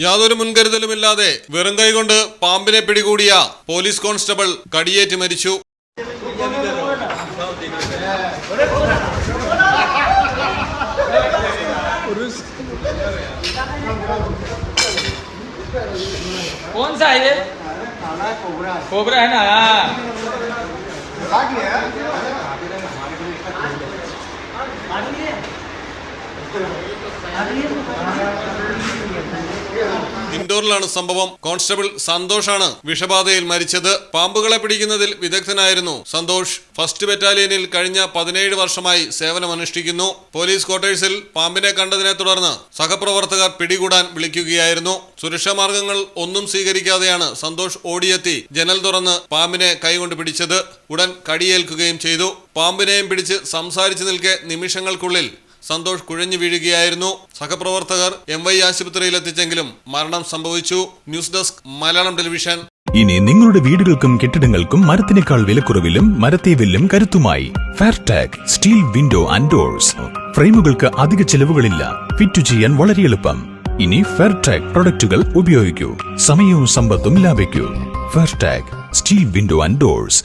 യാതൊരു മുൻകരുതലുമില്ലാതെ വെറും കൈകൊണ്ട് പാമ്പിനെ പിടികൂടിയ പോലീസ് കോൺസ്റ്റബിൾ കടിയേറ്റ് മരിച്ചു कौन सा है ये कोबरा है ना हाँ ഇൻഡോറിലാണ് സംഭവം. കോൺസ്റ്റബിൾ സന്തോഷാണ് വിഷബാധയിൽ മരിച്ചത്. പാമ്പുകളെ പിടിക്കുന്നതിൽ വിദഗ്ധനായിരുന്നു സന്തോഷ്. ഫസ്റ്റ് ബറ്റാലിയനിൽ കഴിഞ്ഞ പതിനേഴ് വർഷമായി സേവനമനുഷ്ഠിക്കുന്നു. പോലീസ് ക്വാർട്ടേഴ്സിൽ പാമ്പിനെ കണ്ടതിനെ തുടർന്ന് സഹപ്രവർത്തകർ പിടികൂടാൻ വിളിക്കുകയായിരുന്നു. സുരക്ഷാ മാർഗങ്ങൾ ഒന്നും സ്വീകരിക്കാതെയാണ് സന്തോഷ് ഓടിയെത്തി ജനൽ തുറന്ന് പാമ്പിനെ കൈകൊണ്ട് പിടിച്ചത്. ഉടൻ കടിയേൽക്കുകയും ചെയ്തു. പാമ്പിനെയും പിടിച്ച് സംസാരിച്ചു നിൽക്കെ നിമിഷങ്ങൾക്കുള്ളിൽ സന്തോഷ് കുഴഞ്ഞു വീഴുകയായിരുന്നു. സഹപ്രവർത്തകർ എം വൈ ആശുപത്രിയിൽ എത്തിച്ചെങ്കിലും മരണം സംഭവിച്ചു. News desk Malayalam television. ഇനി നിങ്ങളുടെ വീടുകൾക്കും കെട്ടിടങ്ങൾക്കും മരത്തിനേക്കാൾ വിലക്കുറവിലും മരത്തെ വില്ലും കരുത്തുമായി. Fairtag steel window and doors ഫ്രെയിമുകൾക്ക് അധിക ചെലവുകളില്ല. ഫിറ്റ് ചെയ്യാൻ വളരെ എളുപ്പം. ഇനി ഫെയർടാഗ് പ്രൊഡക്റ്റുകൾ ഉപയോഗിക്കൂ. സമയവും സമ്പത്തും ലാഭിക്കൂ. Fairtag steel window and doors